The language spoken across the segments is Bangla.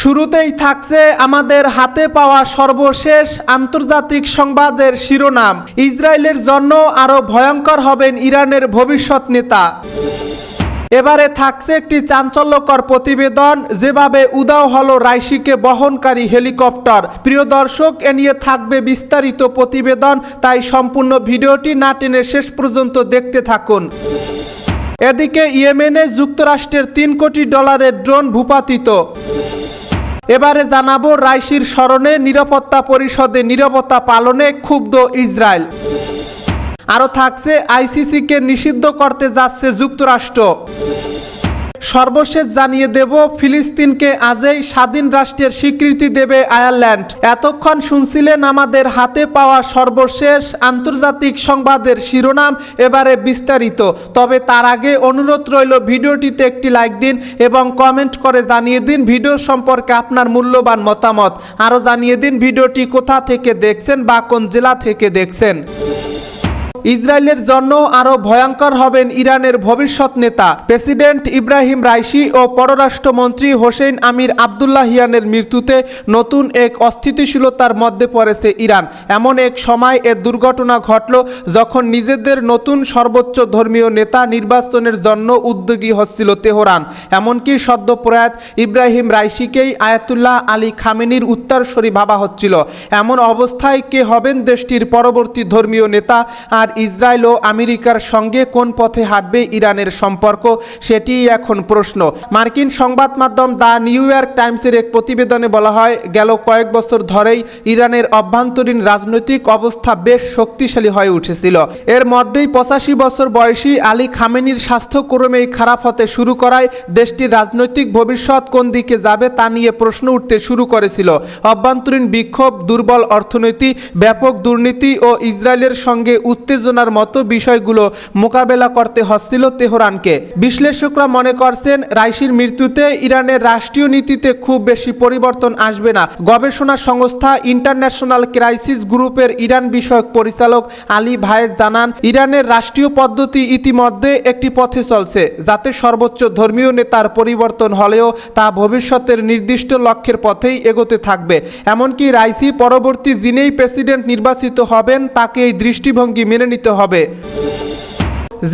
শুরুতেই থাকছে আমাদের হাতে পাওয়া সর্বশেষ আন্তর্জাতিক সংবাদের শিরোনাম। ইসরায়েলের জন্য আরও ভয়ঙ্কর হবেন ইরানের ভবিষ্যৎ নেতা। এবারে থাকছে একটি চাঞ্চল্যকর প্রতিবেদন, যেভাবে উদাও হলো রাইশিকে বহনকারী হেলিকপ্টার। প্রিয় দর্শক, এ নিয়ে থাকবে বিস্তারিত প্রতিবেদন, তাই সম্পূর্ণ ভিডিওটি না টেনে শেষ পর্যন্ত দেখতে থাকুন। এদিকে ইয়েমেনে যুক্তরাষ্ট্রের তিন কোটি ডলারের ড্রোন ভূপাতিত। এবারে জানাব রাইশির স্মরণে নিরাপত্তা পরিষদে নিরাপত্তা পালনে ক্ষুব্ধ ইসরায়েল। আরও থাকছে আইসিসিকে নিষিদ্ধ করতে যাচ্ছে যুক্তরাষ্ট্র। সর্বশেষ জানিয়ে দেব, ফিলিস্তিনকে আজই স্বাধীন রাষ্ট্রের স্বীকৃতি দেবে আয়ারল্যান্ড। এতক্ষণ শুনছিলেন আমাদের হাতে পাওয়া সর্বশেষ আন্তর্জাতিক সংবাদের শিরোনাম, এবারে বিস্তারিত। তবে তার আগে অনুরোধ রইল, ভিডিওটিতে একটি লাইক দিন এবং কমেন্ট করে জানিয়ে দিন ভিডিও সম্পর্কে আপনার মূল্যবান মতামত। আরও জানিয়ে দিন ভিডিওটি কোথা থেকে দেখছেন বা কোন জেলা থেকে দেখছেন। ইসরায়েলের জন্য আরও ভয়ঙ্কর হবেন ইরানের ভবিষ্যৎ নেতা। প্রেসিডেন্ট ইব্রাহিম রাইসি ও পররাষ্ট্রমন্ত্রী হোসেন আমির আবদুল্লাহিয়ানের মৃত্যুতে নতুন এক অস্থিতিশীলতার মধ্যে পড়েছে ইরান। এমন এক সময় এ দুর্ঘটনা ঘটল যখন নিজেদের নতুন সর্বোচ্চ ধর্মীয় নেতা নির্বাচনের জন্য উদ্যোগী হচ্ছিল তেহরান। এমনকি সদ্য প্রয়াত ইব্রাহিম রাইসিকেই আয়াতুল্লাহ আলী খামেনির উত্তরসরি ভাবা হচ্ছিল। এমন অবস্থায় কে হবেন দেশটির পরবর্তী ধর্মীয় নেতা আর ইসরায়েল ও আমেরিকার সঙ্গে কোন পথে হাঁটবে ইরানের সম্পর্ক সেটিই এখন প্রশ্ন। মার্কিন সংবাদ মাধ্যম দ্য নিউ ইয়র্ক টাইমসের এক প্রতিবেদনে বলা হয়, গেল কয়েক বছর ধরেই ইরানের অভ্যন্তরীণ রাজনৈতিক অবস্থা বেশ শক্তিশালী হয়ে উঠেছিল। এর মধ্যেই পঁচাশি বছর বয়সী আলী খামেনির স্বাস্থ্য ক্রমেই খারাপ হতে শুরু করায় দেশটির রাজনৈতিক ভবিষ্যৎ কোন দিকে যাবে তা নিয়ে প্রশ্ন উঠতে শুরু করেছিল। অভ্যন্তরীণ বিক্ষোভ, দুর্বল অর্থনীতি, ব্যাপক দুর্নীতি ও ইসরায়েলের সঙ্গে উত্তেজনার মতো বিষয়গুলো মোকাবেলা করতে হচ্ছিল তেহরানকে। বিশ্লেষকরা মনে করছেন, রাইসির মৃত্যুতে ইরানের রাষ্ট্রীয় নীতিতে খুব বেশি পরিবর্তন আসবে না। গবেষণা সংস্থা ইন্টারন্যাশনাল ক্রাইসিস গ্রুপের ইরান বিষয়ক পরিচালক আলী ভায়েজ জানান, ইরানের রাষ্ট্রীয় পদ্ধতি ইতিমধ্যে একটি পথে চলছে, যাতে সর্বোচ্চ ধর্মীয় নেতার পরিবর্তন হলেও তা ভবিষ্যতের নির্দিষ্ট লক্ষ্যের পথেই এগোতে থাকবে। এমনকি রাইসি পরবর্তী যিনেই প্রেসিডেন্ট নির্বাচিত হবেন, তাকে এই দৃষ্টিভঙ্গি মেনে নিতে হবে।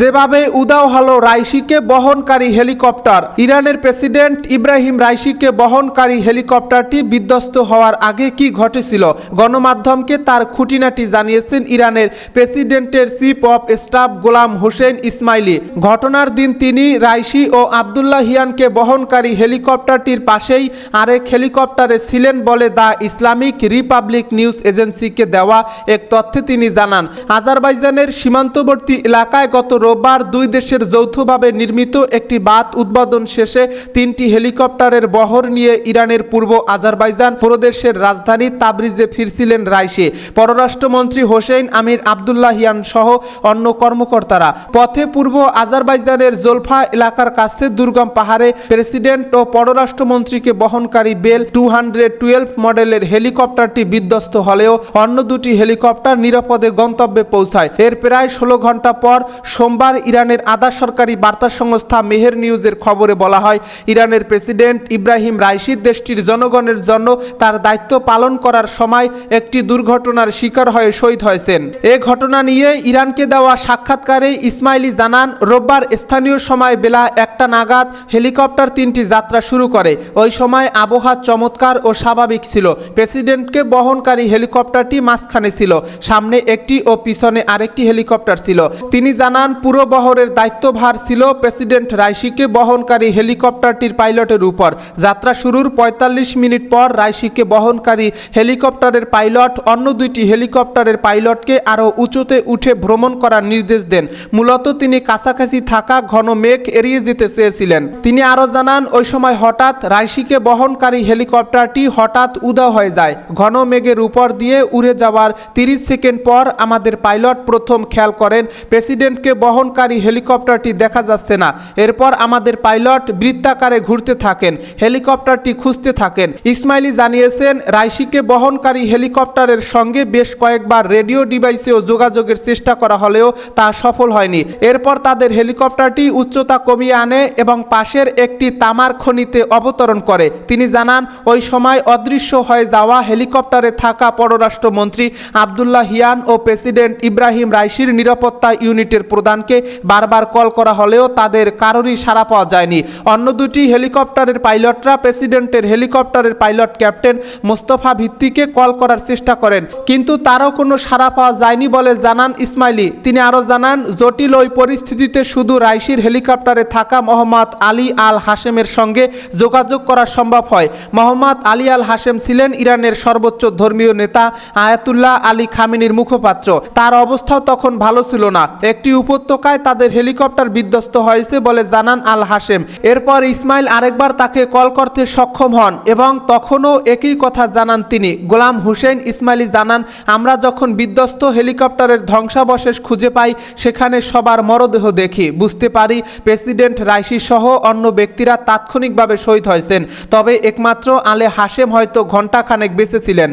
যেভাবে উদাও হলো রাইসিকে বহনকারী হেলিকপ্টার, ইরানের প্রেসিডেন্ট ইব্রাহিম রাইসিকে বহনকারী হেলিকপ্টারটি বিধ্বস্ত হওয়ার আগে কি ঘটেছিল? গণমাধ্যমকে তার খুঁটিনাটি জানিয়েছেন ইরানের প্রেসিডেন্টের chief of staff Golam Hossein Ismaili. ঘটনার দিন তিনি রাইসি ও আবদুল্লাহ হিয়ানকে বহনকারী হেলিকপ্টারটির পাশেই আরেক হেলিকপ্টারে ছিলেন বলে দ্য ইসলামিক রিপাবলিক নিউজ এজেন্সিকে দেওয়া এক তথ্যে তিনি জানান, আজারবাইজানের সীমান্তবর্তী এলাকায় গত রোববার দুই দেশের যৌথভাবে নির্মিত একটি বাত উদ্বোধন শেষে তিনটি হেলিকপ্টারের বহর নিয়ে ইরানের পূর্ব আজারবাইজান প্রদেশের রাজধানী তাবরিজে ফিরছিলেন রাইসে পররাষ্ট্রমন্ত্রী হোসেন আমির আবদুল্লাহিয়ান সহ অন্য কর্মকর্তারা। পথে পূর্ব আজারবাইজানের জোলফা এলাকার কাছে দুর্গম পাহাড়ে প্রেসিডেন্ট ও পররাষ্ট্রমন্ত্রীকে বহনকারী বেল টু হান্ড্রেড টুয়েলভ মডেলের হেলিকপ্টারটি বিধ্বস্ত হলেও অন্য দুটি হেলিকপ্টার নিরাপদে গন্তব্যে পৌঁছায়। এর প্রায় ষোলো ঘণ্টা পর সোমবার ইরানের আধা সরকারি বার্তা সংস্থা মেহের নিউজের খবরে বলা হয়, ইরানের প্রেসিডেন্ট ইব্রাহিম রাইসিদ দেশটির জনগণের জন্য তার দায়িত্ব পালন করার সময় একটি দুর্ঘটনার শিকার হয়ে শহীদ হয়েছেন। এ ঘটনা নিয়ে ইরানকে দেওয়া সাক্ষাৎকারে ইসমাইলি জানান, রোববার স্থানীয় সময় বেলা একটা নাগাদ হেলিকপ্টার তিনটি যাত্রা শুরু করে। ওই সময় আবহাওয়া চমৎকার ও স্বাভাবিক ছিল। প্রেসিডেন্টকে বহনকারী হেলিকপ্টারটি মাঝখানে ছিল, সামনে একটি ও পিছনে আরেকটি হেলিকপ্টার ছিল। তিনি জানান পুরো বহরের দায়িত্বভার ছিল প্রেসিডেন্ট রাইসিকে বহনকারী হেলিকপ্টারটির পাইলটের উপর। যাত্রা শুরুর ৪৫ মিনিট পর রাইসিকে বহনকারী হেলিকপ্টারের পাইলট, অন্য দুইটি হেলিকপ্টারের পাইলটকে আরও উঁচুতে উঠে ভ্রমণ করার নির্দেশ দেন। মূলত তিনি কাছাকাছি থাকা ঘন মেঘ এড়িয়ে যেতে চেয়েছিলেন। তিনি আরও জানান, ওই সময় হঠাৎ রাইসিকে বহনকারী হেলিকপ্টারটি হঠাৎ উদা হয়ে যায়। ঘন মেঘের উপর দিয়ে উড়ে যাওয়ার তিরিশ সেকেন্ড পর আমাদের পাইলট প্রথম খেয়াল করেন। প্রেসিডেন্টকে বহনকারী হেলিকপ্টারটি দেখা যাচ্ছে না। এরপর আমাদের পাইলট বৃত্তাকারে ঘুরতে থাকেন, হেলিকপ্টারটি খুঁজতে থাকেন। ইসমাইলি জানিয়েছেন রাইশিকে বহনকারী হেলিকপ্টারের সঙ্গে বেশ কয়েকবার রেডিও ডিভাইসেও যোগাযোগের চেষ্টা করা হলেও তা সফল হয়নি। এরপর তাদের হেলিকপ্টারটি উচ্চতা কমিয়ে আনে এবং পাশের একটি তামার খনিতে অবতরণ করে। তিনি জানান, ওই সময় অদৃশ্য হয়ে যাওয়া হেলিকপ্টারে থাকা পররাষ্ট্রমন্ত্রী আবদুল্লাহ হিয়ান ও প্রেসিডেন্ট ইব্রাহিম রাইসির নিরাপত্তা ইউনিটের প্রধানকে বারবার কল করা হলেও তাদের কারোরই সাড়া পাওয়া যায়নি। অন্য দুটি হেলিকপ্টারের পাইলটরা প্রেসিডেন্টের হেলিকপ্টারের পাইলট ক্যাপ্টেন মোস্তফা ভিত্তিকে কল করার চেষ্টা করেন, কিন্তু তারও কোনো সাড়া পাওয়া যায়নি বলে জানান ইসমাইলি। তিনি আরও জানান, জটিল ওই পরিস্থিতিতে শুধু রাইসির হেলিকপ্টারে থাকা মোহাম্মদ আলী আল হাশেমের সঙ্গে যোগাযোগ করা সম্ভব হয়। মোহাম্মদ আলী আল হাশেম ছিলেন ইরানের সর্বোচ্চ ধর্মীয় নেতা আয়াতুল্লাহ আলী খামিনির মুখপাত্র। তার অবস্থাও তখন ভালো ছিল না। একটি উপত্যকায় তাদের হেলিকপ্টার বিধ্বস্ত হয়েছে বলে জানান আল হাশেম এরপর ইসমাইল আরেকবার তাকে কল করতে সক্ষম হন এবং তখনও একই কথা জানান তিনি। গোলাম হুসেন ইসমাইলি জানান, আমরা যখন বিধ্বস্ত হেলিকপ্টারের ধ্বংসাবশেষ খুঁজে পাই, সেখানে সবার মরদেহ দেখি। বুঝতে পারি, প্রেসিডেন্ট রাইসি সহ অন্য ব্যক্তিরা তাৎক্ষণিকভাবে শহীদ হয়েছেন। তবে একমাত্র আলে হাশেম হয়তো ঘণ্টাখানেক বেঁচে ছিলেন।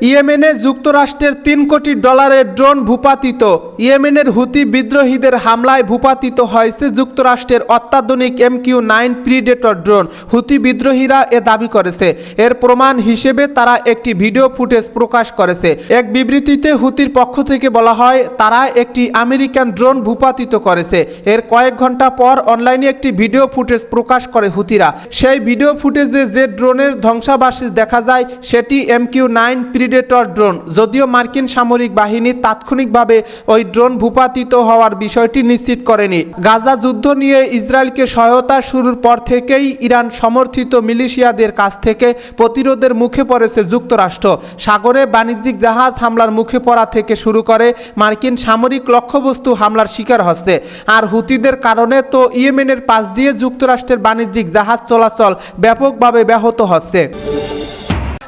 ইয়েমেনে যুক্তরাষ্ট্রের তিন কোটি ডলারের ড্রোন ভূপাতিত। ইয়েমেনের হুতি বিদ্রোহীদের হামলায় ভূপাতিত হয়েছে যুক্তরাষ্ট্রের অত্যাধুনিক M Q nine Predator drone. Houthi বিদ্রোহীরা এ দাবি করেছে। এর প্রমাণ হিসেবে তারা একটি ভিডিও ফুটেজ প্রকাশ করেছে। এক বিবৃতিতে হুতির পক্ষ থেকে বলা হয়, তারা একটি আমেরিকান ড্রোন ভূপাতিত করেছে। এর কয়েক ঘণ্টা পর অনলাইনে একটি ভিডিও ফুটেজ প্রকাশ করে হুতিরা। সেই ভিডিও ফুটেজে যে ড্রোনের ধ্বংসাবাসী দেখা যায়, সেটি M Q nine Predator drone যদিও মার্কিন সামরিক বাহিনী তাৎক্ষণিকভাবে ওই ড্রোন ভূপাতিত হওয়ার বিষয়টি নিশ্চিত করেনি। গাজা যুদ্ধ নিয়ে ইসরায়েলকে সহায়তা শুরুর পর থেকেই ইরান সমর্থিত মিলিশিয়াদের কাছ থেকে প্রতিরোধের মুখে পড়েছে যুক্তরাষ্ট্র। সাগরে বাণিজ্যিক জাহাজ হামলার মুখে পড়া থেকে শুরু করে মার্কিন সামরিক লক্ষ্যবস্তু হামলার শিকার হচ্ছে। আর হুতিদের কারণে তো ইয়েমেনের পাশ দিয়ে যুক্তরাষ্ট্রের বাণিজ্যিক জাহাজ চলাচল ব্যাপকভাবে ব্যাহত হচ্ছে।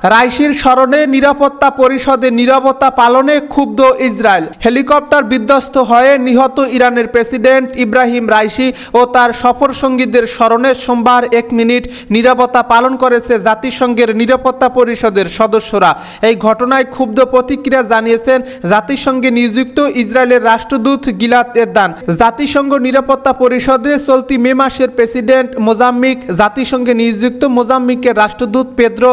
রাইসির স্মরণে নিরাপত্তা পরিষদের নিরাপত্তা পালনে ক্ষুব্ধ ইসরায়েল। হেলিকপ্টার বিধ্বস্ত হয়ে নিহত ইরানের প্রেসিডেন্ট ইব্রাহিম রাইসি ও তার সফর সঙ্গীদের স্মরণে সোমবার এক মিনিট নিরাপত্তা পালন করেছে জাতিসংঘের নিরাপত্তা পরিষদের সদস্যরা। এই ঘটনায় ক্ষুব্ধ প্রতিক্রিয়া জানিয়েছেন জাতিসংঘে নিযুক্ত ইসরায়েলের রাষ্ট্রদূত গিলাত এরদান। জাতিসংঘ নিরাপত্তা পরিষদে চলতি মে মাসের প্রেসিডেন্ট মোজাম্মিক, জাতিসংঘে নিযুক্ত মোজাম্মিকের রাষ্ট্রদূত পেদ্রো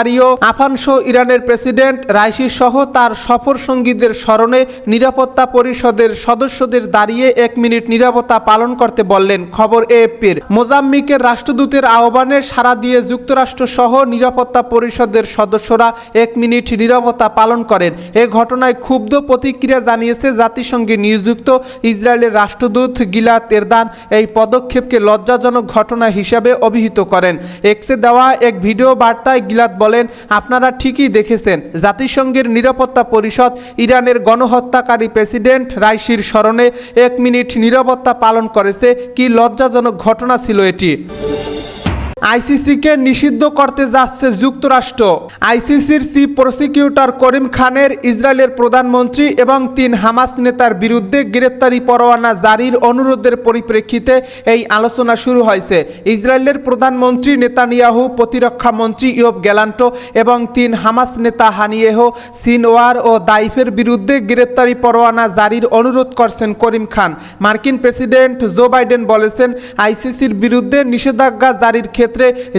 কামিসারিও আফানসো ইরানের প্রেসিডেন্ট রাইসি সহ তার সফর সঙ্গীদের স্মরণে নিরাপত্তা পরিষদের সদস্যদের দাঁড়িয়ে এক মিনিট নিরাপত্তা পালন করতে বললেন খবর এএফপির। মোজাম্মিকের রাষ্ট্রদূতের আহ্বানে সাড়া দিয়ে যুক্তরাষ্ট্র সহ নিরাপত্তা পরিষদের সদস্যরা এক মিনিট নিরাপত্তা পালন করেন। এ ঘটনায় ক্ষুব্ধ প্রতিক্রিয়া জানিয়েছে জাতিসংঘে নিযুক্ত ইসরায়েলের রাষ্ট্রদূত গিলাত এরদান। এই পদক্ষেপকে লজ্জাজনক ঘটনা হিসাবে অভিহিত করেন। এক্সে দেওয়া এক ভিডিও বার্তায় গিলাত বলেন আপনারা ঠিকই দেখেছেন, জাতিসংঘের নিরাপত্তা পরিষদ ইরানের গণহত্যাকারী প্রেসিডেন্ট রাইসির স্মরণে এক মিনিট নিরাপত্তা পালন করেছে। কি লজ্জাজনক ঘটনা ছিল এটি। আইসিসিকে নিষিদ্ধ করতে যাচ্ছে যুক্তরাষ্ট্র। আইসিসির চিফ প্রসিকিউটর করিম খানের ইসরায়েলের প্রধানমন্ত্রী এবং তিন হামাস নেতার বিরুদ্ধে গ্রেপ্তারি পরোয়ানা জারির অনুরোধের পরিপ্রেক্ষিতে এই আলোচনা শুরু হয়েছে। ইসরায়েলের প্রধানমন্ত্রী নেতানিয়াহু, প্রতিরক্ষা মন্ত্রী ইয়ব গ্যালান্টো এবং তিন হামাস নেতা হানিয়েহ, সিনওয়ার ও দাইফের বিরুদ্ধে গ্রেপ্তারি পরোয়ানা জারির অনুরোধ করছেন করিম খান। মার্কিন প্রেসিডেন্ট জো বাইডেন বলেছেন, আইসিসির বিরুদ্ধে নিষেধাজ্ঞা জারির ক্ষেত্রে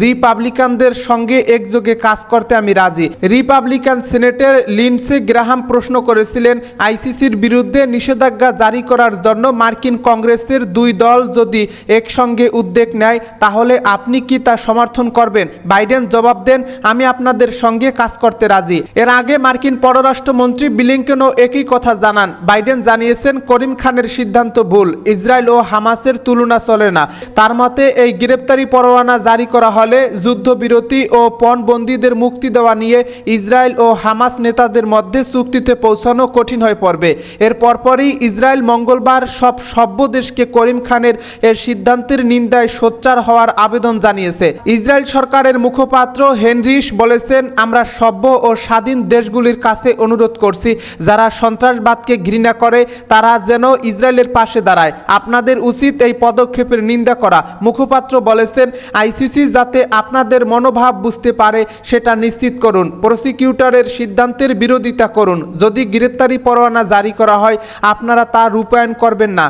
রিপাবলিকানদের সঙ্গে একযোগে কাজ করতে আমি রাজি। রিপাবলিকান সিনেটের লিন্ডসে গ্রাহাম প্রশ্ন করেছিলেন, আইসিসির বিরুদ্ধে নিষেধাজ্ঞা জারি করার জন্য মার্কিন কংগ্রেসের দুই দল যদি একসঙ্গে উদ্যোগ নেয়, তাহলে আপনি কি তা সমর্থন করবেন? বাইডেন জবাব দেন, আমি আপনাদের সঙ্গে কাজ করতে রাজি। এর আগে মার্কিন পররাষ্ট্রমন্ত্রী বিলিংকেনও একই কথা জানান। বাইডেন জানিয়েছেন, করিম খানের সিদ্ধান্ত ভুল, ইসরায়েল ও হামাসের তুলনা চলে না। তার মতে, এই গ্রেপ্তারি পরোয়ানা জারি জারি করা হলে যুদ্ধবিরতি ও পণবন্দীদের মুক্তি দেওয়া নিয়ে ইসরায়েল ও হামাস নেতাদের মধ্যে চুক্তিতে পৌঁছানো কঠিন হয়ে পড়বে। এর পরপরই ইসরায়েল মঙ্গলবার সব সভ্য দেশকে করিম খানের এর সিদ্ধান্তের নিন্দায় সোচ্চার হওয়ার আবেদন জানিয়েছে। ইসরায়েল সরকারের মুখপাত্র হেনরিশ বলেছেন, আমরা সভ্য ও স্বাধীন দেশগুলির কাছে অনুরোধ করছি, যারা সন্ত্রাসবাদকে ঘৃণা করে, তারা যেন ইসরায়েলের পাশে দাঁড়ায়। আপনাদের উচিত এই পদক্ষেপের নিন্দা করা। মুখপাত্র বলেছেন, আইসিসি যাতে আপনাদের মনোভাব বুঝতে পারে, সেটা নিশ্চিত করুন। প্রসিকিউটরের সিদ্ধান্তের বিরোধিতা করুন। যদি গ্রেপ্তারি পরোয়ানা জারি করা হয়, আপনারা তা রূপায়ণ করবেন না।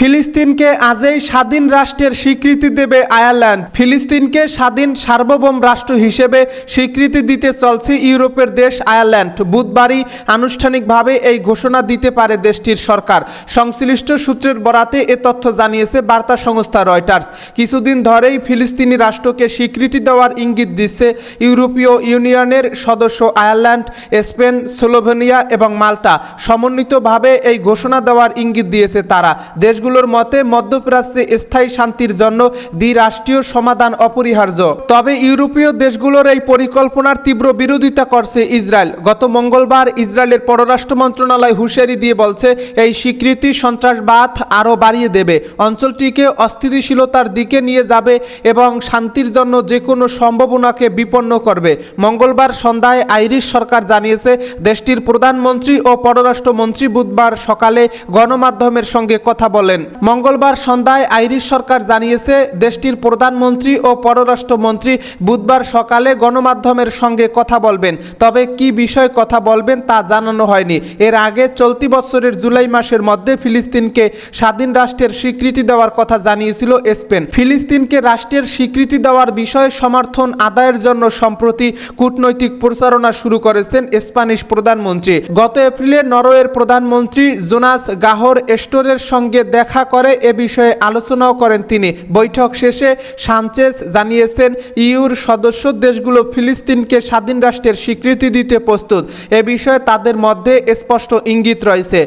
ফিলিস্তিনকে আজই স্বাধীন রাষ্ট্রের স্বীকৃতি দেবে আয়ারল্যান্ড। ফিলিস্তিনকে স্বাধীন সার্বভৌম রাষ্ট্র হিসেবে স্বীকৃতি দিতে চলছে ইউরোপের দেশ আয়ারল্যান্ড। বুধবারই আনুষ্ঠানিকভাবে এই ঘোষণা দিতে পারে দেশটির সরকার। সংশ্লিষ্ট সূত্রের বরাতে এ তথ্য জানিয়েছে বার্তা সংস্থা রয়টার্স। কিছুদিন ধরেই ফিলিস্তিনি রাষ্ট্রকে স্বীকৃতি দেওয়ার ইঙ্গিত দিচ্ছে ইউরোপীয় ইউনিয়নের সদস্য আয়ারল্যান্ড, স্পেন, স্লোভেনিয়া এবং মাল্টা। সমন্বিতভাবে এই ঘোষণা দেওয়ার ইঙ্গিত দিয়েছে তারা। দেশগুলোর মতে মধ্যপ্রাচ্যে স্থায়ী শান্তির জন্য দ্বিরাষ্ট্রীয় সমাধান অপরিহার্য। তবে ইউরোপীয় দেশগুলোর এই পরিকল্পনার তীব্র বিরোধিতা করছে ইসরায়েল। গত মঙ্গলবার ইসরায়েলের পররাষ্ট্র মন্ত্রণালয় হুঁশিয়ারি দিয়ে বলছে, এই স্বীকৃতি সন্ত্রাসবাদ আরও বাড়িয়ে দেবে। অঞ্চলটিকে অস্থিতিশীলতার দিকে নিয়ে যাবে এবং শান্তির জন্য যে কোনো সম্ভাবনাকে বিপন্ন করবে। মঙ্গলবার সন্ধ্যায় আইরিশ সরকার জানিয়েছে, দেশটির প্রধানমন্ত্রী ও পররাষ্ট্রমন্ত্রী বুধবার সকালে গণমাধ্যমের সঙ্গে কথা বলেন। মঙ্গলবার সন্ধ্যায় আইরিশ সরকার জানিয়েছে, দেশটির প্রধানমন্ত্রী ও পররাষ্ট্রমন্ত্রী বুধবার সকালে গণমাধ্যমের সঙ্গে কথা বলবেন। তবে কি বিষয়ে কথা বলবেন তা জানানো হয়নি। এর আগে চলতি বছরের জুলাই মাসের মধ্যে ফিলিস্তিনকে স্বাধীন রাষ্ট্রের স্বীকৃতি দেওয়ার কথা জানিয়েছিল স্পেন। ফিলিস্তিনকে রাষ্ট্রের স্বীকৃতি দেওয়ার বিষয়ে সমর্থন আদায়ের জন্য সম্প্রতি কূটনৈতিক প্রচারণা শুরু করেছেন স্প্যানিশ প্রধানমন্ত্রী। গত এপ্রিলে নরওয়ের প্রধানমন্ত্রী জোনাস গাহর এস্টোরের সঙ্গে দেখা করে এ বিষয়ে আলোচনাও করেন তিনি। বৈঠক শেষে সানচেস জানিয়েছেন, ইউর সদস্য দেশগুলো ফিলিস্তিনকে স্বাধীন রাষ্ট্রের স্বীকৃতি দিতে প্রস্তুত। এ বিষয়ে তাদের মধ্যে স্পষ্ট ইঙ্গিত রয়েছে।